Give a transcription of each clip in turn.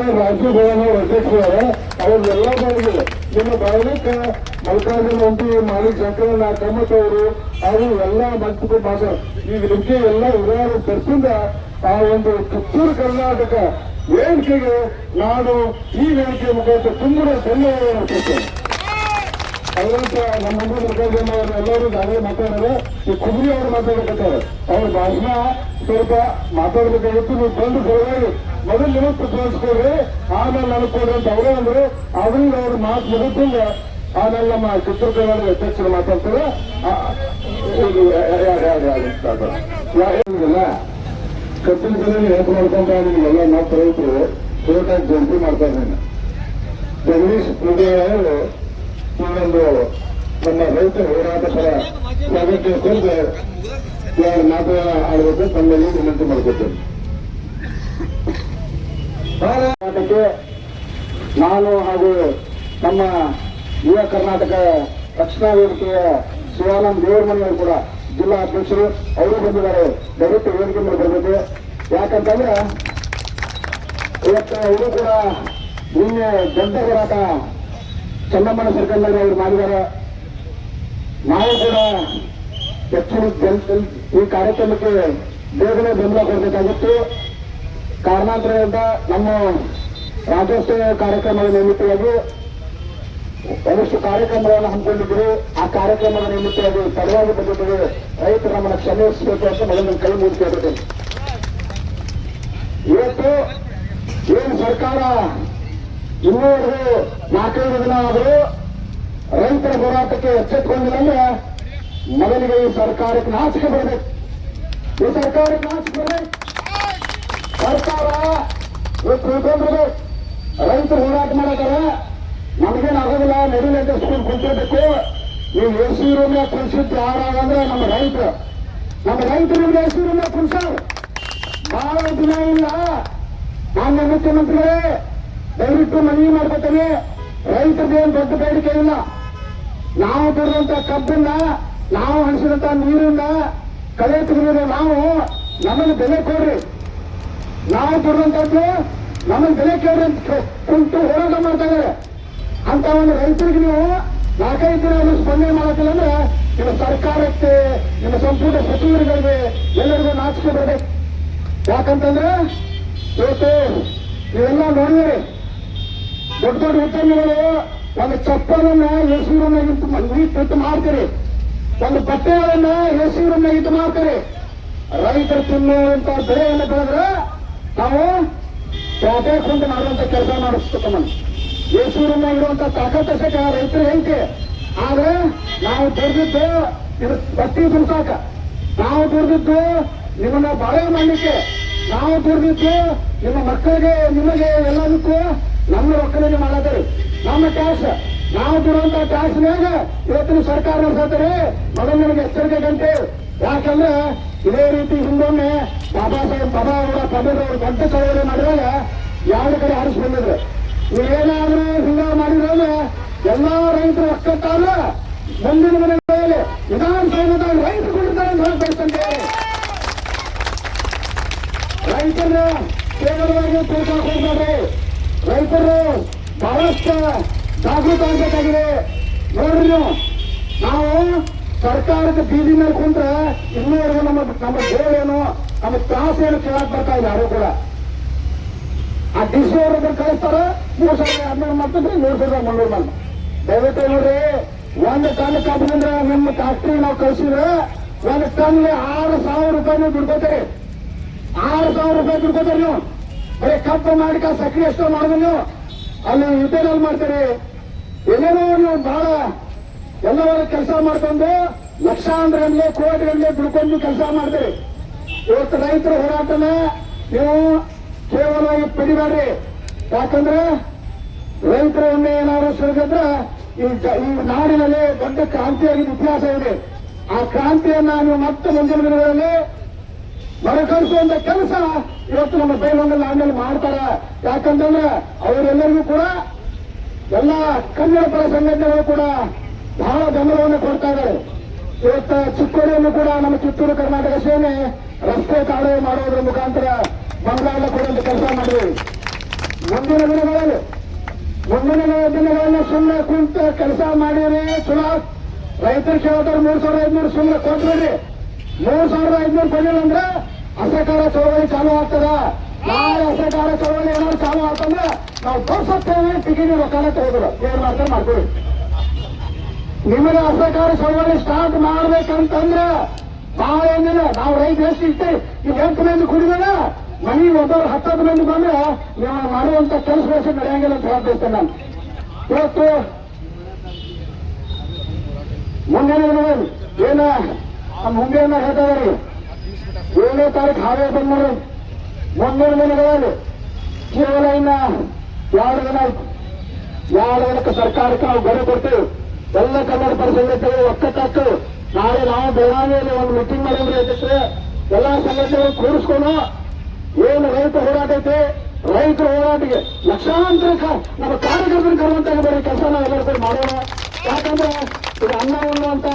ಭವನ ಅಧ್ಯಕ್ಷರಾದ ಅವ್ರೆಲ್ಲ ಮಾಡಿದ್ರು ನಿಮ್ಮ ಬಾಯಕ ಮಲ್ಲಿಕಾರ್ಜುನ ಎಂಪಿ ಮಾಲಿಕ್ ಶಂಕರಣ್ಣ ಕಮ್ಮತ್ ಅವರು ಅವರು ಎಲ್ಲ ಮಂತ್ರಿ ಭಾಷ. ಈ ನಿಮಗೆ ಎಲ್ಲ ವಿಧಾನ ತರಿಸಿಂದ ಆ ಒಂದು ಕಿತ್ತೂರು ಕರ್ನಾಟಕ ವೇದಿಕೆಗೆ ನಾನು ಈ ವೇದಿಕೆ ಮುಖಾಂತರ ತುಂಬಾ ಧನ್ಯವಾದ ಕೊಡ್ತೇನೆ. ಅದರಂತ ನಮ್ಮ ಮುಂದಿನ ಮುಖ್ಯಮಂತ್ರಿ ಅವರು ಎಲ್ಲರೂ ನಾವೇ ಮಾತಾಡಿದ್ರೆ ಈ ಕುದುರೆ ಅವರು ಮಾತಾಡಕತ್ತಾರೆ ಅವ್ರ ಭಾಷಣ ಸ್ವಲ್ಪ ಮಾತಾಡ್ಬೇಕಾಗಿತ್ತು ನೀವು ಬಂದು ಸಲುವಾಗಿ ಮೊದಲು ನೀವು ತೋರಿಸ್ಕೊಡ್ರಿ ಆಮೇಲೆ ನನಗೆ ಕೊಡ್ರಿ ಅಂತ ಅವರೇ ಅಂದ್ರು. ಅದರಿಂದ ಅವ್ರ ಮಾತು ಮುಗಿದಿಂದ ಆಮೇಲೆ ನಮ್ಮ ಕನ್ನಡ ಅಧ್ಯಕ್ಷರು ಮಾತಾಡ್ತಾರೆ. ಕಬ್ಬಿನ ಬೆಲೆ ಹೆಲ್ಪ್ ಮಾಡ್ಕೊಂತ ನಿಮ್ಗೆಲ್ಲ ನಾವು ರೈತರು ಕೋರ್ಟಾಗಿ ಜಂಟಿ ಮಾಡ್ತಾ ನಿನ್ನ ಜಗದೀಶ್ ಪೂಜೆ ಇನ್ನೊಂದು ನಮ್ಮ ರೈತ ಹೋರಾಟಕರ ಸ್ವಾಗತಕ್ಕೆ ಕುರಿತು ಎರಡು ಮಾತು ಆಡಬೇಕು ತಮ್ಮಲ್ಲಿ ವಿನಂತಿ ಮಾಡ್ಕೊತೇನೆ ಹೋರಾಟಕ್ಕೆ ನಾನು ಹಾಗೂ ನಮ್ಮ ಯುವ ಕರ್ನಾಟಕ ರಕ್ಷಣಾ ವೇದಿಕೆಯ ಶಿವಾನಂದ್ ದೇವರಮನೆಯವರು ಕೂಡ ಜಿಲ್ಲಾ ಅಧ್ಯಕ್ಷರು, ಅವರು ಬಂದಿದ್ದಾರೆ. ದಯವಿಟ್ಟು ವೇದಿಕೆ ಮೇಲೆ ಬರಬೇಕು. ಯಾಕಂತಂದ್ರೆ ಇವತ್ತು ಅವರು ಕೂಡ ನಿನ್ನೆ ದೊಡ್ಡ ಹೋರಾಟ ಚನ್ನಮ್ಮನ ಸರ್ಕಲ್ನಲ್ಲಿ ಅವರು ಮಾಡಿದ್ದಾರೆ ನಾವು ಕೂಡ ಹೆಚ್ಚಿನ ಜನ ಈ ಕಾರ್ಯಕ್ರಮಕ್ಕೆ ಬೇಗನೆ ಬೆಂಬಲ ಕೊಡಬೇಕಾಗಿತ್ತು. ಕಾರಣಾಂತರದಿಂದ ನಮ್ಮ ರಾಜ್ಯೋತ್ಸವ ಕಾರ್ಯಕ್ರಮದ ನಿಮಿತ್ತವಾಗಿ ಒಂದಷ್ಟು ಕಾರ್ಯಕ್ರಮಗಳನ್ನು ಹಮ್ಮಿಕೊಂಡಿದ್ರು ಆ ಕಾರ್ಯಕ್ರಮದ ನಿಮಿತ್ತವಾಗಿ ತಡವಾಗಿ ಬಂದಿದ್ದರು ರೈತರು ನಮ್ಮನ್ನು ಕ್ಷಮಿಸಬೇಕು ಅಂತ ಮೊದಲು ಕೈ ಮುಗಿಸ್ಕೊಳ್ತೇನೆ ಕೇಳ್ತೇನೆ ಇವತ್ತು ಏನು ಸರ್ಕಾರ ಇನ್ನೂವರೆಗೂ ನಾಲ್ಕೈದು ದಿನ ಆದರೂ ರೈತರ ಹೋರಾಟಕ್ಕೆ ಎಚ್ಚೆತ್ತುಕೊಂಡಿಲ್ಲ ಅಂದ್ರೆ ಮೊದಲಿಗೆ ಈ ಸರ್ಕಾರಕ್ಕೆ ನಾಚಿಕೆ ಬರಬೇಕು. ಈ ಸರ್ಕಾರಕ್ಕೆ ನಾಚಿಕೆ ಬರಬೇಕು ಸರ್ಕಾರ ಇವತ್ತು ತಿಳ್ಕೊಂಡ್ರು ರೈತರು ಹೋರಾಟ ಮಾಡಕಾರ ನಮಗೇನು ಆಗೋದಿಲ್ಲ. ಸ್ಕೂಲ್ ಕುಂತಿರ್ಬೇಕು ನೀವು ಎ ಸಿ ರೂಮ್ನಾಗ ಕುಣಿಸಿದ್ದು ಯಾರಾಗಂದ್ರೆ ನಮ್ಮ ರೈತರು. ನಮ್ಮ ರೈತರು ನಿಮ್ಗೆ ಎ ಸಿ ರೂಮ್ನಾಗ ಕುಣಿಸಾರ ಬಹಳ ದಿನ ಇಲ್ಲ. ಮಾನ್ಯ ಮುಖ್ಯಮಂತ್ರಿಗಳೇ, ದಯವಿಟ್ಟು ಮನವಿ ಮಾಡ್ಕೊತೇನೆ. ರೈತರದೇನು ದೊಡ್ಡ ಬೇಡಿಕೆ ಇಲ್ಲ. ನಾವು ಬರುವಂತ ಕಬ್ಬನ್ನ ನಾವು ಹಣಿಸಿದಂತ ನೀರನ್ನ ಕಳೆ ತೆಗೆದಿರೋ ನಾವು ನಮಗೆ ಬೆಲೆ ಕೊಡ್ರಿ. ನಾವು ಬರುವಂತದ್ದು ನಮಗೆ ಬೆಲೆ ಕೇಳ್ರಿ ಅಂತ ಕೆ- ಕುಂತು ಹೋರಾಟ ಮಾಡ್ತಾ ಅಂತ ಒಂದು ರೈತರಿಗೆ ನೀವು ನಾಲ್ಕೈದು ದಿನ ಸ್ಪಂದನೆ ಮಾಡಕ್ಕಿಲ್ಲ ಅಂದ್ರೆ ನಿಮ್ಮ ಸರ್ಕಾರಕ್ಕೆ, ನಿಮ್ಮ ಸಂಪೂರ್ಣ ಸಚಿವರುಗಳಿಗೆ ಎಲ್ಲರಿಗೂ ನಾಚಿಕೆ ಯಾಕಂತಂದ್ರೆ ಇವತ್ತು ನೀವೆಲ್ಲ ನೋಡಿದಿರಿ ದೊಡ್ಡ ದೊಡ್ಡ ಉದ್ಯಮಿಗಳು ಒಂದು ಚಪ್ಪಲನ್ನ ಎಸಿ ರೂಮ್ನಾಗಿಟ್ಟು ಇಟ್ಟು ಮಾಡ್ತೀರಿ. ಒಂದು ಬಟ್ಟೆಗಳನ್ನ ಎಸಿ ರೂಮ್ನಾಗಿಟ್ಟು ಮಾಡ್ತೀರಿ. ರೈತರು ತಿನ್ನುವಂತ ಬೆಳೆಯನ್ನು ಬೆಳೆದ್ರೆ ನಾವು ಪೇಟೆ ಕುಂಟು ಮಾಡುವಂತ ಕೆಲಸ ಮಾಡಿಸ್ತಕ್ಕ ಎಸಿ ರೂಮ್ನಾಗ ಇರುವಂತ ತಾಕತ್ ಸಕ ರೈತರು ಐತಿ ಆದ್ರೆ ನಾವು ದುಡ್ದಿದ್ದು ಇದು ಬಟ್ಟಿ ದುಡ್ಸಾಕ ನಾವು ದುಡ್ದಿದ್ದು ನಿಮ್ಮನ್ನ ಬಾಳೆ ಮಾಡಲಿಕ್ಕೆ. ನಾವು ದುಡ್ದಿದ್ದು ನಿಮ್ಮ ಮಕ್ಕಳಿಗೆ, ನಿಮಗೆ ಎಲ್ಲದಕ್ಕೂ ನಮ್ಮ ರೊಕ್ಕದಲ್ಲಿ ಮಾಡತ್ತಾರೆ ನಮ್ಮ ಟ್ಯಾಕ್ಸ್ ನಾವು ಕೊಡುವಂತ ಟ್ಯಾಕ್ಸ್ ಮ್ಯಾಗ ಇವತ್ತಿನ ಸರ್ಕಾರ ನಡೆಸತ್ತಾರೆ ಮೊದಲು ನಿಮಗೆ ಎಚ್ಚರಿಕೆ ಗಂಟೆ. ಯಾಕಂದ್ರೆ ಇದೇ ರೀತಿ ಹಿಂದೊಮ್ಮೆ ಬಾಬಾ ಸಾಹೇಬ್, ಬಾಬಾ ಅವರ ಪದವರು ದೊಡ್ಡ ಚಳವಳಿ ಮಾಡಿದಾಗ ಎರಡು ಕಡೆ ಆರಿಸಿ ಬಂದಿದ್ರು? ನೀವೇನಾದ್ರೂ ಹಿಂಗ ಮಾಡಿದ್ರೆ ಎಲ್ಲಾ ರೈತರು ಒಕ್ಕಟ್ಟಾಗ ಮುಂದಿನ ಮನೆಗಳಲ್ಲಿ ವಿಧಾನಸೌಧದ ರೈತರು ಕೊಡ್ತಾರೆ ಅಂತ ಹೇಳ್ಬೇಕಂತೆ. ರೈತರ ಕೇವಲವಾಗಿ ತೂಕ ಹೋಗ್ಬೇಡ್ರಿ ರೈತರು ಬಹಳಷ್ಟು ಜಾಗೃತ ಆಗಬೇಕಾಗಿದೆ. ನೋಡ್ರಿ ನೀವು, ನಾವು ಸರ್ಕಾರದ ಬೀದಿ ಮೇಲೆ ಕುಂತ್ರೆ ಇನ್ನೂವರೆಗೂ ನಮ್ಮ ನಮ್ಮ ಗೋಳೇನು ನಮ್ಮ ತ್ರಾಸ ಏನು ಕೇಳಕ್ ಬರ್ತಾ ಇಲ್ಲ ಯಾರು ಕೂಡ. ಆ ಡಿ ಸಿ ಅವರು ಕಳಿಸ್ತಾರ, ಮೂರ್ ಸಾವಿರ ಹದಿನಾರು ಮಾಡ್ತಿದ್ರೆ ಮೂರ್ ಸಾವಿರದ ಮುನ್ನೂರು ಮಂದಿ ದಯವಿಟ್ಟು ನೋಡ್ರಿ, ಒಂದು ಟನ್ ಕಬ್ಬಿನಿಂದ ನಿಮ್ಮ ಫ್ಯಾಕ್ಟ್ರಿ ನಾವು ಕಳಿಸಿದ್ರೆ ಒಂದು ಟನ್ ಆರು ಸಾವಿರ ರೂಪಾಯಿ ನೀವು ದುಡ್ಕೋತೀರಿ. ಆರು ಸಾವಿರ ರೂಪಾಯಿ ದುಡ್ಕೋತೀರಿ ನೀವು. ಬರೀ ಕಪ್ಪು ಮಾಡಿಕ ಸಕ್ರಿ ಎಷ್ಟೋ ಮಾಡಿದ್ರು ಅಲ್ಲಿ ಯುದ್ಧದಲ್ಲಿ ಮಾಡ್ತೀರಿ. ಎಲ್ಲರೂ ಬಹಳ ಎಲ್ಲವರ ಕೆಲಸ ಮಾಡ್ಕೊಂಡು ಲಕ್ಷಾಂತರ ಗಂಟೆ, ಕೋಟಿ ಗಂಟೆ ದುಡ್ಕೊಂಡು ಕೆಲಸ ಮಾಡ್ತೀರಿ. ಇವತ್ತು ರೈತರ ಹೋರಾಟನ ನೀವು ಕೇವಲವಾಗಿ ಪಡಿಬೇಡ್ರಿ. ಯಾಕಂದ್ರೆ ರೈತರ ಒಮ್ಮೆ ಏನಾದ್ರು ಸಿಡಿದ್ರೆ ಈ ಈ ನಾಡಿನಲ್ಲಿ ದೊಡ್ಡ ಕ್ರಾಂತಿಯಾಗಿ ಇತಿಹಾಸ ಇದೆ. ಆ ಕ್ರಾಂತಿಯನ್ನ ನೀವು ಮತ್ತೆ ಮುಂದಿನ ದಿನಗಳಲ್ಲಿ ಮರುಕಳಿಸುವಂತ ಕೆಲಸ ಇವತ್ತು ನಮ್ಮ ಬೈಲೊಂದಲ್ಲಿ ಆಮೇಲೆ ಮಾಡ್ತಾರೆ. ಯಾಕಂತಂದ್ರೆ ಅವರೆಲ್ಲರಿಗೂ ಕೂಡ ಎಲ್ಲ ಕನ್ನಡ ಪರ ಸಂಘಟನೆಗಳು ಕೂಡ ಬಹಳ ಬೆಂಬಲವನ್ನು ಕೊಡ್ತಾ ಇದ್ದಾರೆ. ಇವತ್ತು ಚಿಕ್ಕೋಡಿಯನ್ನು ಕೂಡ ನಮ್ಮ ಚಿತ್ತೂರು ಕರ್ನಾಟಕ ಸೇನೆ ರಸ್ತೆ ಕಾಲುವೆ ಮಾಡೋದ್ರ ಮುಖಾಂತರ ಬಂಗಾಳ ಕೊಡುವಂತ ಕೆಲಸ ಮಾಡಿದೆ. ಮುಂದಿನ ದಿನಗಳಲ್ಲಿ, ಮುಂದಿನ ದಿನಗಳನ್ನು ಸುಮ್ಮನೆ ಕುಂತ ಕೆಲಸ ಮಾಡಿರಿ ಚುನಾವ್ ರೈತರು ಕೇಳ್ತಾರೆ ಮೂರು ಸಾವಿರ ಐದುನೂರು ಸುಮ್ಮನೆ ಕೊಟ್ಬಿಡ್ರಿ. ಮೂರ್ ಸಾವಿರದ ಐದ್ನೂರು ಕೊಡಲಿಲ್ಲ ಅಂದ್ರೆ ಅಸಹಕಾರ ಚಳವಳಿ ಚಾಲು ಆಗ್ತದ. ನಾಳೆ ಅಸಹಕಾರ ಚಳವಳಿ ಏನಾದ್ರು ಚಾಲು ಆಗ್ತಂದ್ರೆ ನಾವು ತೋರ್ಸತ್ತೇವೆ. ಟಿಕೆಟ್ ರೊಕ್ಕನ ತಗೋದ್ರು ಏನ್ ಮಾಡ್ತಾರೆ ಮಾಡ್ಕೊಳ್ಳಿ. ನಿಮಗೆ ಅಸಹಕಾರ ಚಳವಳಿ ಸ್ಟಾರ್ಟ್ ಮಾಡ್ಬೇಕಂತಂದ್ರೆ ನಾಳೆ ಏನಿಲ್ಲ ನಾವು ರೈತ ಎಷ್ಟು ಇಷ್ಟೇ ಈಗ ಎಂಟು ಮಂದಿ ಕುಡಿದಾಗ ಮನಿ ಒಬ್ಬರು ಹತ್ತತ್ತು ಮಂದಿ ಬಂದ್ರೆ ನೀವು ಮಾಡುವಂತ ಕೆಲಸ ಬೇಸ ನಡೆಯಂಗಿಲ್ಲ ಅಂತ ಹೇಳ್ತೇನೆ ನಾನು. ಇವತ್ತು ಮುಂದಿನ ಏನ ನಮ್ಮ ಮುಂದೇನ ಹೇಳ್ತಾವ್ರಿ ಏಳನೇ ತಾರೀಕು ಹಾವೇ ಬಂದ್ರಿ ಮುಂದಿನ ದಿನಗಳಲ್ಲಿ ಕೇವಲ ಇನ್ನ ಎರಡು ದಿನ ಎರಡು ದಿನಕ್ಕೆ ಸರ್ಕಾರಕ್ಕೆ ನಾವು ಗೌರವ ಕೊಡ್ತೀವಿ ಎಲ್ಲ ಕನ್ನಡ ಪರ ಸಂಘಟನೆಗಳು ಒಕ್ಕತ್ತಾಕು ನಾಳೆ ನಾವು ಬೆಳಗಾವಿಯಲ್ಲಿ ಒಂದು ಮೀಟಿಂಗ್ ಮಾಡಿದ್ರೆ ಅಧ್ಯಕ್ಷರೇ ಎಲ್ಲ ಸಂಘಟನೆಗಳು ಕೂರಿಸ್ಕೊಂಡು ಏನು ರೈತ ಹೋರಾಟ ಐತೆ, ರೈತರ ಹೋರಾಟಕ್ಕೆ ಲಕ್ಷಾಂತರ ನಮ್ಮ ಕಾರ್ಯಕರ್ತರು ಕರುವಂತ ಬರೀ ಕೆಲಸ ನಾವೆಲ್ಲರೂ ಮಾಡೋಣ. ಯಾಕಂದ್ರೆ ಇದು ಅನ್ನ ಉಣ್ಣುವಂತ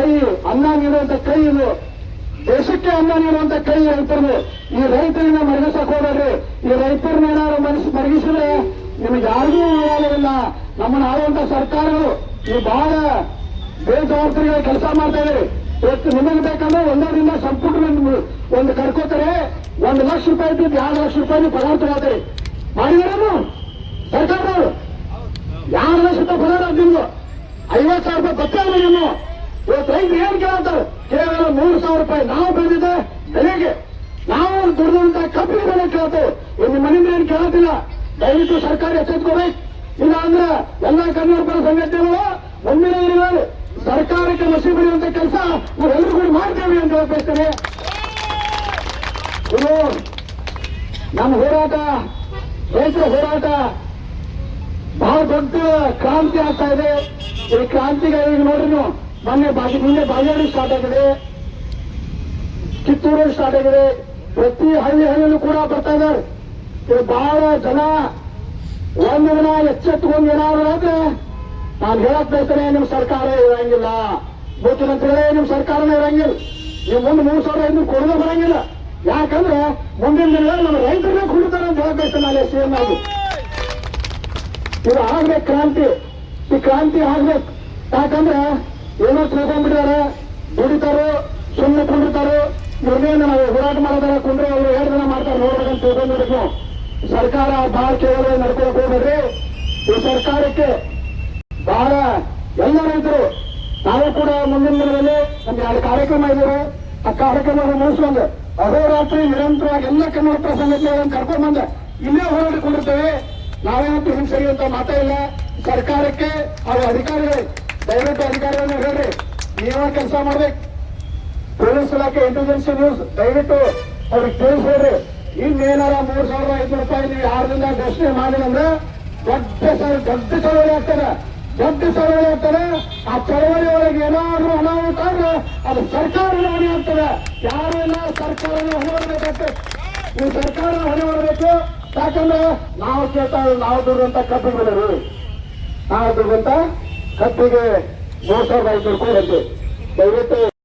ಕೈ ಅನ್ನ ನೀಡುವಂತ ಕೈ ಇದು. ದೇಶಕ್ಕೆ ಅನ್ನ ನೀಡುವಂತ ಕೈ ರೈತರು ಈ ರೈತರನ್ನ ಮರಗಿಸಕ್ ಹೋಗ್ರಿ ಈ ರೈತರನ್ನ ಏನಾದ್ರು ಮನಸ್ ಮರಗಿಸಿದ್ರೆ ನಿಮಗೆ ಯಾರಿಗೂ ಆಗೋದಿಲ್ಲ ನಮ್ಮನ್ನ ಆಳುವಂತ ಸರ್ಕಾರಗಳು, ನೀವು ಬಹಳ ಬೇಜವಾಬ್ದಾರಿಗಳ ಕೆಲಸ ಮಾಡ್ತಾ ಇದ್ದೀರಿ. ಇವತ್ತು ನಿಮಗೆ ಬೇಕಂದ್ರೆ ಒಂದರಿಂದ ಸಂಪುಟ ಒಂದು ಕರ್ಕೋತಾರೆ. ಒಂದು ಲಕ್ಷ ರೂಪಾಯಿ ಇದ್ದು ಎರಡು ಲಕ್ಷ ರೂಪಾಯಿ ಪಗಾರ ತಗೋತಾರೆ. ಮಾಡಿದಾರೇನು ಸರ್ಕಾರದವರು. ಎರಡು ಲಕ್ಷ ರೂಪಾಯಿ ಪಗಾರ ನಿಮ್ದು ಐವತ್ತು ಸಾವಿರ ರೂಪಾಯಿ ಗೊತ್ತಿಲ್ಲ ನೀವು ಇವತ್ತು ರೈತರು ಏನ್ ಕೇಳ್ತಾರೆ ಕೇವಲ ಮೂರು ಸಾವಿರ ರೂಪಾಯಿ ನಾವು ಬೆಳೆದಿದ್ದೆ ಬೆಲೆಗೆ ನಾವು ದುಡಿದಂತ ಕಬ್ಬಿನ ಬೆಲೆ ಕೇಳ್ತೇವೆ? ಇನ್ನು ಮನೆಯಿಂದ ಏನು ಕೇಳತ್ತಿಲ್ಲ ದಯವಿಟ್ಟು ಸರ್ಕಾರ ಎಚ್ಚೆತ್ಕೋಬೇಕು. ಇಲ್ಲ ಅಂದ್ರೆ ಎಲ್ಲ ಕನ್ನಡ ಪರ ಸಂಘಟನೆಗಳು ಮುಂದಿನ ದಿನಗಳಲ್ಲಿ ಸರ್ಕಾರಕ್ಕೆ ಮಸಿ ಬರೆಯುವಂತ ಕೆಲಸ ನಾವೆಲ್ಲರೂ ಕೂಡ ಮಾಡ್ತೇವೆ ಅಂತ ಹೇಳ್ತೇನೆ ಇದು ನಮ್ಮ ಹೋರಾಟ, ರೈತರ ಹೋರಾಟ. ಬಹಳ ದೊಡ್ಡ ಕ್ರಾಂತಿ ಆಗ್ತಾ ಇದೆ. ಈ ಕ್ರಾಂತಿಗೆ ಈಗ ನೋಡ್ರಿ ನೀವು. ಮೊನ್ನೆ ಬಾಗಿ ನಿನ್ನೆ ಬಾಗೇವಾಡಿ ಸ್ಟಾರ್ಟ್ ಆಗಿದೆ. ಕಿತ್ತೂರು ಸ್ಟಾರ್ಟ್ ಆಗಿದೆ. ಪ್ರತಿ ಹಳ್ಳಿ ಹಳ್ಳಿಯಲ್ಲೂ ಕೂಡ ಬರ್ತಾ ಇದ್ದಾರೆ. ಇದು ಬಹಳ ಜನ ಒಂದು ದಿನ ಎಚ್ಚೆತ್ತುಕೊಂಡು ಏನಾದ್ರು ಆದ್ರೆ ನಾನು ಹೇಳಕ್ ಬಯಸ್ತೇನೆ ನಿಮ್ ಸರ್ಕಾರ ಇರಂಗಿಲ್ಲ. ಮುಖ್ಯಮಂತ್ರಿಗಳೇ ನಿಮ್ ಸರ್ಕಾರನೇ ಇರಂಗಿಲ್ಲ. ನೀವು ಮುಂದೆ ಮೂರು ಸಾವಿರ ಐದು ಕೊಡದೆ ಬರಂಗಿಲ್ಲ. ಯಾಕಂದ್ರೆ ಮುಂದಿನ ದಿನಗಳಲ್ಲಿ ನಮ್ಮ ರೈತರನ್ನೇ ಕೊಡ್ತಾರೆ ಅಂತ ಹೇಳಕ್ ನಾಳೆ ಸಿಎಂ ಆಗಿ. ಇದು ಆಗ್ಬೇಕು ಕ್ರಾಂತಿ. ಈ ಕ್ರಾಂತಿ ಆಗ್ಬೇಕು. ಯಾಕಂದ್ರೆ ಏನೋ ತಿಳ್ಕೊಂಡ್ಬಿಟ್ಟಿದ್ದಾರೆ. ದುಡಿತಾರೋ ಸುಮ್ಮನೆ ಕೊಂಡಿರ್ತಾರೋ ಇವ್ರನ್ನೇನು ನಾವು ಹೋರಾಟ ಮಾಡೋದಾರ ಕುಂಡ್ರೆ ಅವರು ಎರಡು ದಿನ ಮಾಡ್ತಾರೆ ನೋಡ್ಬೇಕಂತ ತಿಳ್ಕೊಂಡ್ಬಿಡ್ಬೇಕು ನಾವು ಸರ್ಕಾರ ಬಹಳ ಕೇವಲ ನಡ್ಕೊಳಕ್ ಹೋಗ್ಬೇಡ್ರಿ. ಈ ಸರ್ಕಾರಕ್ಕೆ ಬಹಳ ಎಲ್ಲ ರೈತರು, ನಾವು ಕೂಡ ಮುಂದಿನ ದಿನದಲ್ಲಿ ನಮ್ಗೆ ಎರಡು ಕಾರ್ಯಕ್ರಮ ಇದ್ದಾರೆ ಆ ಕಾರ್ಯಕ್ರಮವನ್ನು ಮುಗಿಸ್ಕೊಂಡು ಅಹೋರಾತ್ರಿ ನಿರಂತರವಾಗಿ ಎಲ್ಲ ಕನ್ನಡ ಪ್ರಸಂಗಕ್ಕೆ ಕರ್ಕೊಂಡ್ ಬಂದ ಇಲ್ಲೇ ಹೋರಾಡಿಕೊಂಡಿರ್ತೇವೆ. ನಾವೇನಂತೂ ಹಿಂಸೆ ಅಂತ ಮಾತೇ ಇಲ್ಲ. ಸರ್ಕಾರಕ್ಕೆ ಹಾಗೂ ಅಧಿಕಾರಿಗಳು ದಯವಿಟ್ಟು ಅಧಿಕಾರಿಗಳನ್ನ ಹೇಳ್ರಿ. ನೀವೇ ಕೆಲಸ ಮಾಡ್ಬೇಕು. ಪೊಲೀಸ್ ಇಲಾಖೆ ಇಂಟೆಲಿಜೆನ್ಸ್ ನ್ಯೂಸ್ ದಯವಿಟ್ಟು ಅವ್ರಿಗೆ ತಿಳಿಸ್ಬೇಡ್ರಿ ಇನ್ನೇನಾರ ಮೂರ್ ಸಾವಿರದ ಐದು ರೂಪಾಯಿ ನೀವು ಯಾರದಿಂದ ಘೋಷಣೆ ಮಾಡಿಲ್ಲ ಅಂದ್ರೆ ದೊಡ್ಡ ಸರ್, ದೊಡ್ಡ ಚಳವಳಿ ಆಗ್ತದೆ. ದೊಡ್ಡ ಚಳವಳಿ ಆಗ್ತದೆ. ಆ ಚಳವಳಿ ಒಳಗೆ ಏನಾದ್ರೂ ಹಣ ಆದ್ರೆ ಅದು ಸರ್ಕಾರದ ಹೊಣೆ ಆಗ್ತದೆ. ಇಲ್ಲ, ಸರ್ಕಾರನ ಹೊಣೆ ಮಾಡಬೇಕು ಈ ಸರ್ಕಾರ ಹೊಣೆ ಮಾಡಬೇಕು ಯಾಕಂದ್ರೆ ನಾವು ಕೇಳ್ತಾ ನಾವು ನಾವು ಅಂತ ಕಬ್ಬು ಬೆಲೆ ನಾವು ದುಡ್ದಂತ ಕಬ್ಬಿಗೆ ಮೂರು ಸಾವಿರದ ಐನೂರು ರೂಪಾಯಿ ದಯವಿಟ್ಟು